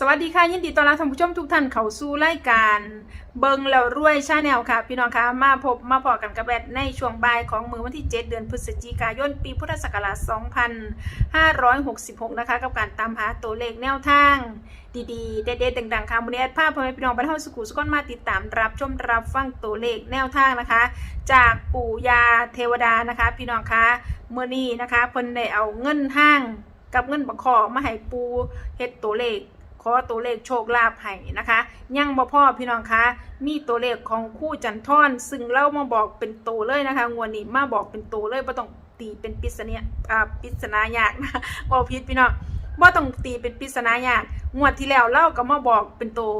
สวัสดีค่ะ ยินดีต้อนรับท่านผู้ชมทุกท่านเข้าสู่รายการเบิงแล้วรวยชาแนลค่ะ พี่น้องคะมาพบมาพอกันกับแบดในช่วงบ่ายของมือวันที่ 7 เดือนพฤศจิกายน ปีพุทธศักราช 2566 นะคะ กับการตามหาตัวเลขแนวทาง ดีๆ เด็ดๆดังๆค่ะวันนี้แอดภาพพ่อแม่พี่น้องบรรเทาสุขุสุขนมาติดตามรับชมรับฟังตัวเลขแนวทางนะคะ จากปู่ยาเทวดานะคะ พี่น้องคะเมื่อนี้นะคะเพิ่นได้เอาเงินห้างกับเงินบักคอมาให้ปูเฮ็ดตัวเลข อตัวเลขโชคลาภให้นะคะยังบ่พ่อพี่น้องคะมีตัวเลขของคู่จันทอนซึ่งเรามาบอกเป็นตัวเลยนะคะงวดนี้มาบอกเป็นตัวเลยบ่ต้องตีเป็นปริศนาอ่าปริศนายากนะบ่ผิดพี่น้องบ่ต้องตีเป็นปริศนายากงวดที่แล้วเราก็มาบอกเป็นตัว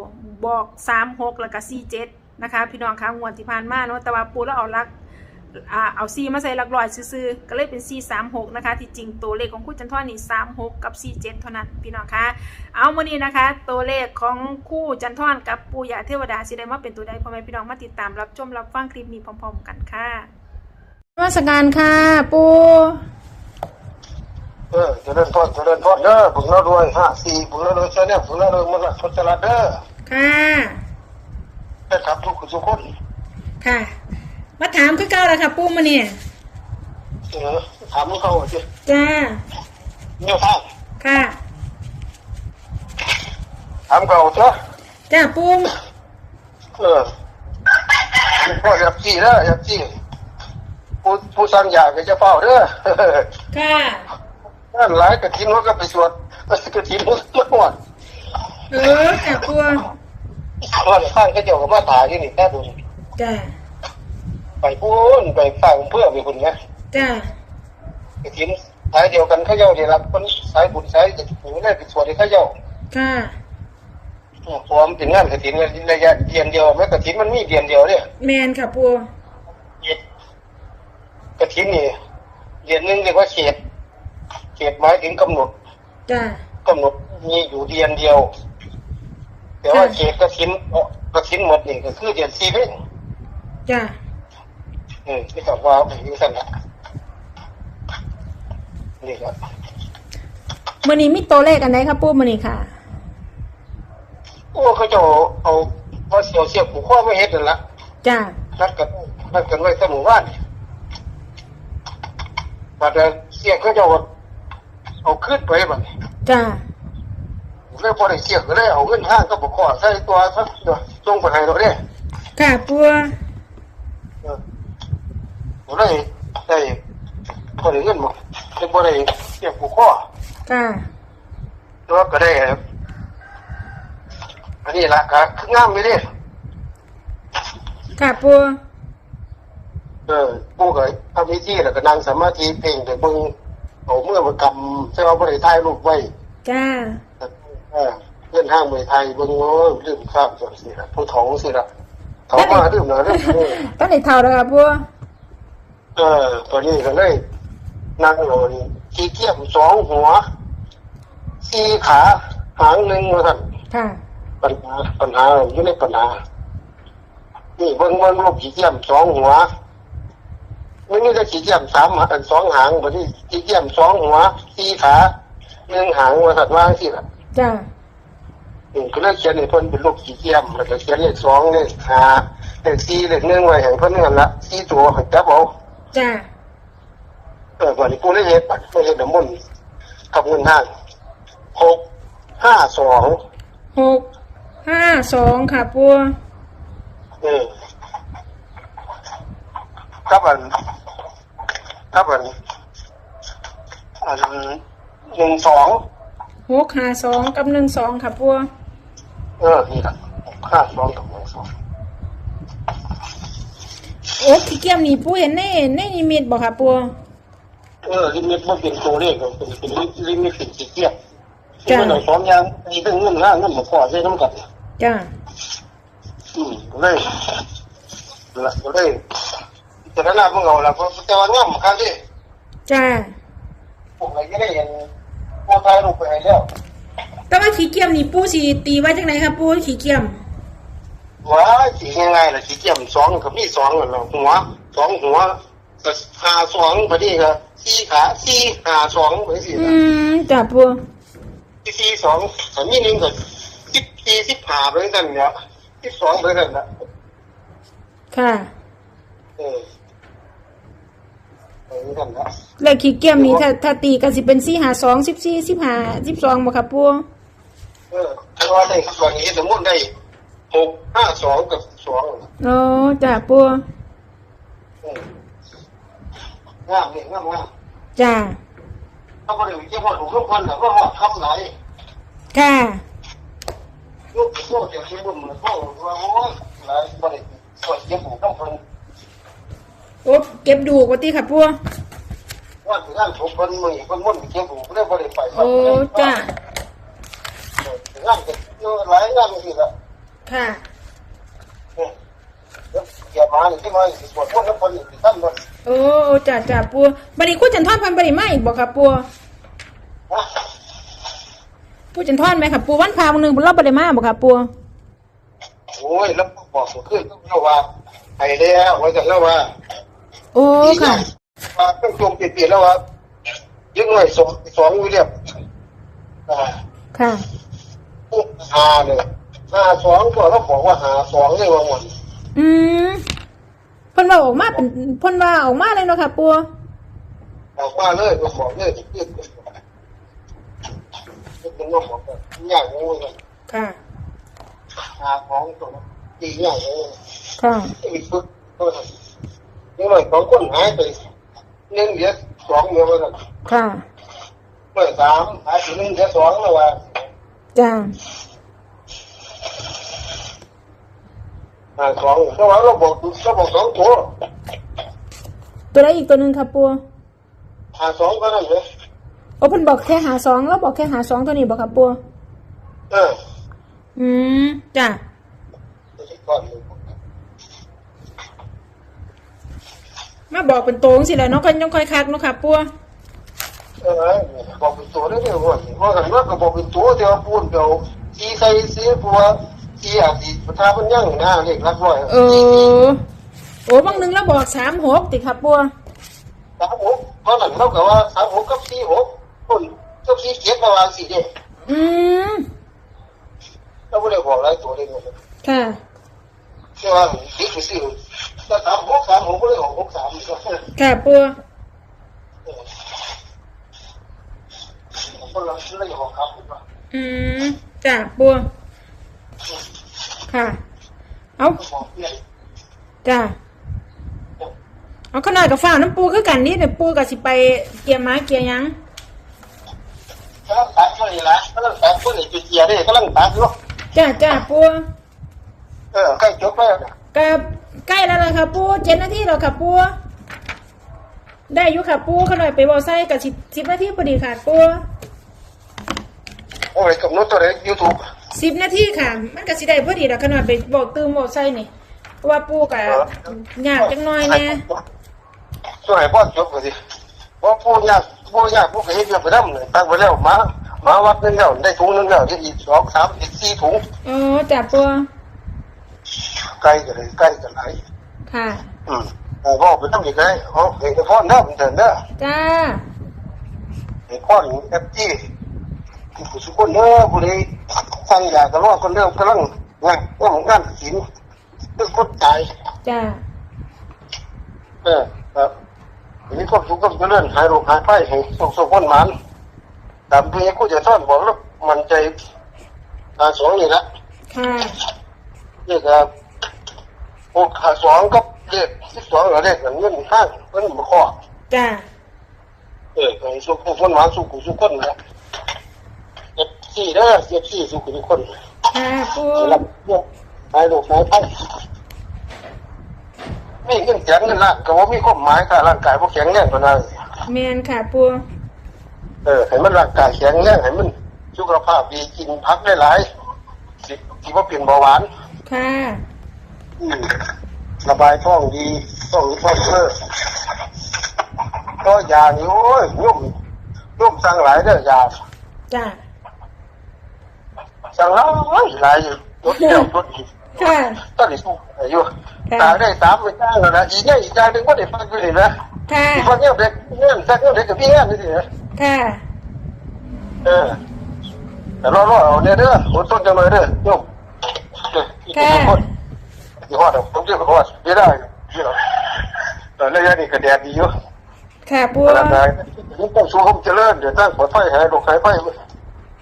บอก 36 แล้วก็47นะคะพี่น้องคะงวดที่ผ่านมาเนาะแต่ว่าปูแล้วเอาลัก อ่าเอาซีมาใส่หลักร้อยซื้อๆก็เลยเป็น C 3 6นะคะ ที่จริงตัวเลขของคู่จันทร์นี่3 6กับ C 7เท่านั้นพี่น้องคะเอามื่อนี้นะคะ ตัวเลขของคู่จันทร์กับปูยาเทวดาสิได้มาเป็นตัวใดพ่อแม่พี่น้องมาติดตามรับชมรับฟังคลิปนี้พร้อม ๆ กันค่ะนมัสการค่ะ ปูเออเจริญพรเจริญพรเด้อบุญเรารวยห้าสี่บุญเรารวยเช่นนี้บุญเรารวยมันละทศลาเด้อค่ะได้ครับทุกคนทุกคนค่ะ มาถามคือเก่าแล้วค่ะปูมาเนี่ยเออถามเขาสิจ้าเนี่ยท่านค่ะถามเขาเถอะจ้าปูเออพ่อยับจี้เด้อยับจี้ผู้ผู้สั่งยาก็จะเฝ้าเด้อค่ะนั่นหลายกระถินว่าก็ไปสวดกระถินมันมาหมดเออจ้าปูว่าข้างก็เจ้าก็มาตายที่นี่แค่ดูจ้า ไปพูนไปฟังเพื่อไปคุณนะจ้ากระถินสายเดียวกันเขาเจ้าได้รับคนสายบุญสายจะอยู่ได้ไปสวดให้เขาเจ้าค่ะพร้อมถึงงานกระถินระยะเดือนเดียวแม้กระถินมันมีเดือนเดียวเนี่ยแมนค่ะปูกระถินนี่เดือนหนึงเรียกว่าเขตเขตหมายถึงกำหนดจ้ากำหนดมีอยู่เดือนเดียว แต่ว่าเขตกระถินกระถินหมดนี่ก็คือเดือนสี่เพ่งจ้า อืมที่บอกว่าเป็นอย่างนั้นนะนี่ครับมื่อนี้มีตัวเลขอันไหนครับปูมื่อนี้ค่ะ โอ้เขาจะเอาเอาเสียวเสียบผูกข้อไม่เห็นนั่นละจ้านัดกันนัดกันไว้ตั้งหมู่บ้านบัดเดี๋ยวเสียเขาจะเอาเอาขึ้นไปบัดนี้จ้าเลยพอได้เสียก็เลยเอาเงินห้างก็บอกขอใส่ตัวซะเดี๋ยวส่งไปให้เราเนี่ยค่ะปู เราได้ได้พอได้เงินมาได้พอได้เสียผูกข้อค่ะแล้วก็ได้อันนี้ละก็คืองามไปดิค่ะปูเออปู่ก็ทำพิธีแล้วก็นั่งสมาธิเพ่งแต่เบิ่งเอาเมื่อมากำใช้เอาบริถ่ายรูปไว้จ้าเออเพื่อนห้างบริไทยเบิ่งโอ้ยลืมข้ามจังสิละผู้ท้องสิละเขามาลืมนะลืมเออตอนนี้เท่าแล้วค่ะปู เออตอนนี้ก็เลยนั่งโหลนขี้เกียจสองหัวสี่ขาหางหนึ่งมาสั่นค่ะปัญหาปัญหาอยู่ในปัญหา นี่เบิ่งเบิ่งรูปขี้เกียจสองหัวไม่นี่ก็ขี้เกียจสามหางสองหางบัดนี้ขี้เกียจสองหัวสี่ขาหนึ่งหางมาสั่นว่าสิล่ะจ้าอืมก็เลยเขียนให้เพิ่นเป็นรูปขี้เกียจแล้วก็เขียนเลขสองเลขห้าเลขสี่เลขหนึ่งไว้ให้เพิ่นนั่นละสี่ตัวให้จับเอา จ้าเออวันนี้กูเลยเฮ็ดบัตรไม่เฮ็ดน้ำมนต์กับเงินห้างหกห้าสองหกห้าสองค่ะปูเออครับอันครับอันอันหนึ่งสองหกห้าสองกับหนึ่งสองค่ะปู เออนี่ละหกห้าสองกับหนึ่งสอง โอ้ขี้เกียจนี่ปูเห็นในในนิมิตบอกค่ะปูเออลิมิตมันเป็นตัวเลขมันเป็นเป็นลิมิตเป็นสีเกียรที่มันเอาสองอย่างมีเป็นเงินห้างเงินหมดพอใช้น้ำกัดจ้าอืมก็เลยละก็เลยแต่ละหน้าพวกเราละเพราะแต่ว่าง่ามครับที่จ้าผมอะไรก็ได้เห็นพวกถ่ายรูปไปให้แล้วแต่ว่าขี้เกียจนี่ปูสีตีไว้จากไหนค่ะปูขี้เกีย จว้าสียังไงล่ะสีเจียมสองกับมีสองนั่นแหละหัวสองหัวก็หาสองพอดีก็สี่ขาสี่หาสองไปสี่อืมจ้าปูสี่สองแต่มีหนึ่งก็สิบสี่สิบห้าไปกันเนี่ยสิบสองไปกันนะค่ะเออไปกันนะเลขขี้เกียมนี่ถ้าถ้าตีก็สิเป็นสี่หาสองสิบสี่สิบห้าสิบสองบ่ค่ะปูเออถ้าว่าได้ส่วนนี้สมมติได้ หกห้าสองกับสองโอ้จ้าปูอืมงามนี่งามงามจ้าถ้าบริวารที่พ่อถูกทุกคนแล้วก็หอดคำไหนค่ะลูกโซ่เดี๋ยวที่บุญมันพ่อว่าโอ้ยหลายบริวารเจ็บหูต้องคนโอ้เก็บดูกว่าตีค่ะปูว่าถึงด้านถูกคนมือคนมุ่นเจ็บหูไม่ได้บริไปโอ้จ้าถึงด้านเจ็บเยอะหลายงานสิละ ค่ะ เนี่ยเกี่ยวมาที่มาสวดมนต์แล้วคนอีกท่านมันโอ้จ้าจ้าปูบัดนี้คู่จันทอนพันบัดนี้มาอีกบ่ค่ะปูนะผู้จันทอนไหมค่ะปูวันพาวันหนึ่งเราบัดนี้มาบ่ค่ะปูโอ้ยแล้วบอกขึ้นแล้วว่าไอ้แล้วว่าจะแล้วว่าโอ้ค่ะว่าต้องชมเปลี่ยนแล้วว่ายังหน่อยสองสองวิเรียบอ่าค่ะปุ๊บหาเลย หาสองก็เราบอกว่าหาสองเลยว่าหมดอืมเพ่นว่าออกมาเป็นเพ่นว่าออกมาเลยเนาะค่ะปูออกมาเลยก็บอกเลยยืดมันก็บอกว่าอย่างงูเลยค่ะ หาของตัวตีอย่างงูค่ะอีกปึ๊กก็ทำยังหน่อยสองคนหายไปหนึ่งเดียวสองเดียวกันค่ะเมื่อสามหายไปหนึ่งเดียวสองแล้วว่าจ้า หาสองเพราะว่าเราบอกเราบอกสองตัวตัวใดอีกตัวหนึ่งค่ะปูหาสองก็นั่นเลยโอ้เพิ่นบอกแค่หาสองแล้วบอกแค่หาสองตัวนี้บอกค่ะปูเอออืมจ้าก่อนเลยมาบอกเป็นโตงสิแหละเนาะก็ยังค่อยคักเนาะค่ะปูเออบอกเป็นตัวได้เลยว่าว่ากันว่าก็บอกเป็นตัวเดียวปูนเดียวทีใส่เสียปัว ทีอาจจะประทามันยั่งหน้าเล็กรักร้อยเออ โอ้บางหนึ่งแล้วบอกสามหกติค่ะปูสามหกเพราะหลังเราก็ว่าสามหกกับสี่หกคนกับสี่เจ็ดประมาณสี่เด็กอืมเราไม่ได้บอกอะไรตัวเล็กเลยค่ะใช่ว่าดีคือสี่แต่สามหกสามหกก็เลยหกหกสามก็ค่ะปูคนเราเลยหกครับอืมจ้าปู ค่ะ เอาบอกเพื่อนจ้าเอาขนาดกับฝ้าวน้ำปูคือกันนี่เดี๋ยวปูกับสิไปเกียร์ม้าเกียร์หยังกำลังตัดเท่านี้ละกำลังตัดคนนี้จุดเกียร์นี่กำลังตัดอยู่จ้าจ้าปูเออใกล้จบแล้วกับใกล้แล้วล่ะค่ะปูเจ็ดนาทีแล้วค่ะปูได้อยู่ค่ะปูขนาดไปบอไซกับสิบสิบนาทีพอดีค่ะปูโอ้ยกำหนดตัวเลขยูทูบ สิบนาทีค่ะ มันก็สิได้พอดีแล้วขนาดไปบอกตื่มบอไซนี่เพราะว่าปูกับยากจังน้อยแน่ช่วยพ่อจบกันสิเพราะผู้ยากผู้ยากผู้เคยเรียกไปได้เลยตั้งไปแล้วมามาวัดนึงแล้วได้ถุงนึงแล้วที่อีกสองสามอีกสี่ถุงอ๋อจ้าปูใกล้กันเลยใกล้กันไหนค่ะอืมแต่พ่อไปต้องอีกไงอ๋อเห็นพ่อเด้อมันเถินเด้อจ้าเห็นพ่อเอฟจีผู้สุคนเด้อผู้ใด สั่งยากระรอกคนเด้อกำลังงานว่าของงานศิลป์เรื่องคนตายจ้าเออครับทีนี้ความสุขก็จะเลื่อนหายโรคหายไข้ให้สุขสุขคนหมันตามที่กูจะสอนบอกแล้วมันใจอ่าสองนี่ละค่ะเรียกอ่าหกขาสองกับเลขสิบสองกับเลขเงินข้างเงินมาข้อจ้าเออให้สุขคนหมันสุขสุขคนนะ เจ็บสี่เด้อเจ็บสี่สุขทุกคนค่ะปู รับเรื่องหายโรคหายไข้ไม่เงินแข็งเงินล้านก็ว่ามีความหมายค่ะร่างกายพวกแข็งแรงตัวนั้นแมนค่ะปูเออให้มันร่างกายแข็งแรงให้มันสุขภาพดีกินพักได้หลายสิที่ว่าเปลี่ยนเบาหวานค่ะอืมระบายท้องดีท้องนี้ท้องเพ้อก็ยานี่โอ้ยยุ่มยุ่มสั่งหลายเด้อยา จ้า สั่งหลายหลายอยู่รถเดียวรถอีกค่ะตอนนี้สู้อายุค่ะตายได้สามไปจ้างแล้วนะอีกเนี่ยอีกจ้างหนึ่งก็ได้ฟังอยู่นี่นะค่ะอีกคนเนี่ยเด็กเนี่ยสักเนี่ยเด็กกับพี่เนี่ยนี่สินะค่ะเออแต่รอรอเอาเนี่ยเด้ออดทนจังเลยเด้อโยมอีกคนอีกฮอดผมจะฮอดไม่ได้ที่หรอแต่ระยะนี้ก็แดดดีอยู่ค่ะปูร่างกายนี่ต้องสู้ผมเจริญเดี๋ยวตั้งปลอดภัยหายโรคหายไป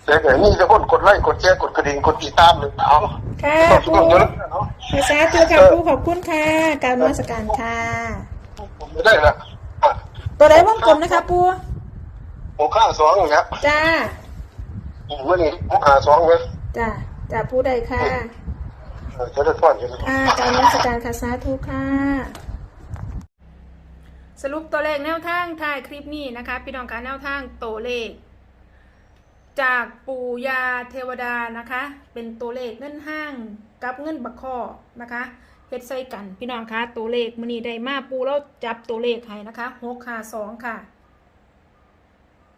เสียงอย่างนี้จะคนกดไลค์กดแชร์กดกระดิ่งกดติดตามเลยเอาค่ะต้องปูสู้เจริญเนาะภาษาตัวค่ะปูขอบคุณค่ะกรารนมัสการค่ะ ผมไม่ได้ละตัวไหนวงกลมนะคะปูผมข้าสองอย่างเงี้ยจ้า เมื่อนี้ผมหาสองเลยจ้าจ้าปูใดค่ะจะได้ฟ้อนกันค่ะกรารนมัสการค่ะสาธุค่ะ สรุปตัวเลขแนวทางท้ายคลิปนี้นะคะ พี่น้องคะแนวทางตัวเลข จากปู่ยาเทวดานะคะ เป็นตัวเลขเงินห้างกับเงินบักคอนะคะเฮ็ดใส่กันพี่น้องคะตัวเลขมือนี้ได้มาปูแล้วจับตัวเลขให้นะคะหกห้าสองค่ะ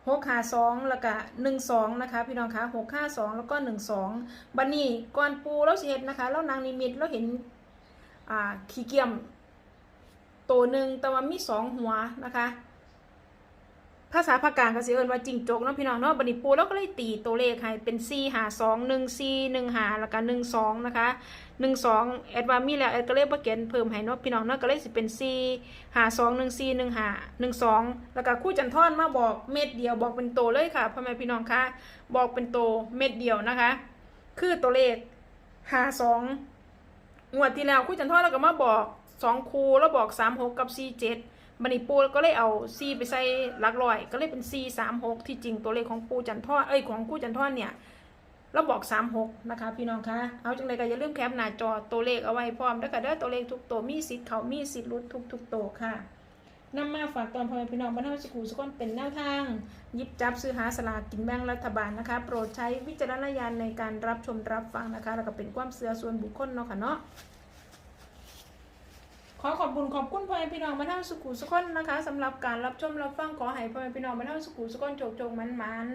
หกห้าสองแล้วก็หนึ่งสองนะคะพี่น้องคะหกห้าสองแล้วก็หนึ่งสองบันนี้ก่อนปูแล้วเฮ็ดนะคะแล้วนางนิมิตแล้วเห็นอ่าขี้เกียมตัวหนึ่งแต่ว่ามีสองหัวนะคะ ภาษาภาคกลางก็สิเอิ้นว่าจิงจกเนาะพี่น้องเนาะบัดนี้ปูแล้วก็เลยตีตัวเลขให้เป็น4หา2 1 4 1หาแล้วก็1 2นะคะ1 2แอดว่ามีแล้วแอดก็เลยบ่เขียนเพิ่มให้เนาะพี่น้องเนาะก็เลยสิเป็น4หา2 1 4 1หา1 2แล้วก็คู่จันทอนมาบอกเม็ดเดียวบอกเป็นโตเลยค่ะพ่อแม่พี่น้องคะบอกเป็นโตเม็ดเดียวนะคะ คือตัวเลขหา2งวดที่แล้วคู่จันทอนแล้วก็มาบอก2คูแล้วบอก3 6กับ4 7 บันนี้ปูก็เลยเอาซีไปใส่หลักร้อย ก็เลยเป็นซีสามหกที่จริงตัวเลขของปูจันทอดเอ้ยของปูจันทอดเนี่ยเราบอกสามหกนะคะพี่น้องคะเอาจังไรก็อย่าลืมแคปหน้าจอตัวเลขเอาไว้พร้อมแล้วก็เด้อตัวเลขทุกตัวมีสิทธิ์เขามีสิทธิ์รุดทุกทุกๆตัวค่ะนำมาฝากตอนพ่อแม่พี่น้องบรรเทาสกูสก้อนเป็นแนวทางยิบจับซื้อหาสลากกินแบ่งรัฐบาลนะคะ โปรดใช้วิจารณญาณในการรับชมรับฟังนะคะ แล้วก็เป็นความเสื่อส่วนบุคคลเนาะค่ะเนาะ ขอขอบคุณขอบคุณพ่อแม่พี่น้องมาเท่าสุขุสุขนนะคะสำหรับการรับชมรับฟังขอให้พ่อแม่พี่น้องมาเท่าสุขุสุขนโจกโจกมันมัน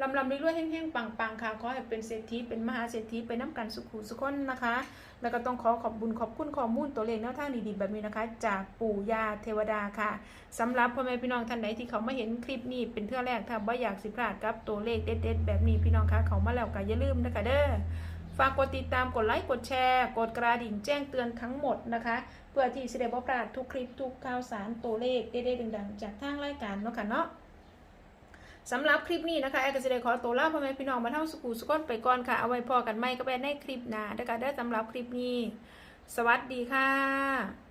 ลำลำเรื่อยๆแห้งๆปังๆค่ะขอให้เป็นเศรษฐีเป็นมหาเศรษฐีเป็นน้ำกันสุขุสุขนนะคะ แล้วก็ต้องขอขอบคุณขอบคุณข้อมูลตัวเลขแนวทางดีๆแบบนี้นะคะ จากปู่ย่าเทวดาค่ะสำหรับพ่อแม่พี่น้องท่านใดที่เขามาเห็นคลิปนี้เป็นเทื่อแรกถ้าว่าอยากสิพลาดกับตัวเลขเด็ดๆแบบนี้พี่น้องคะเขามาแล้วก็อย่าลืมนะคะเด้อ ฝากกดติดตามกดไลค์กดแชร์ กดกระดิ่งแจ้งเตือนทั้งหมดนะคะ เพื่อที่จะได้บ่พลาดทุกคลิปทุกข่าวสารตัวเลขได้ดๆดังๆ จากทางรายการเนาะค่ะเนาะสำหรับคลิปนี้นะคะแอร์ก็จะได้ขอตัวลาพ่อแม่พี่น้องมาเท่าสกูสกอนไปก่อนค่ะ เอาไว้พอกันไม่ก็ไปในคลิปหน้านะคะได้สำหรับคลิปนี้ สวัสดีค่ะ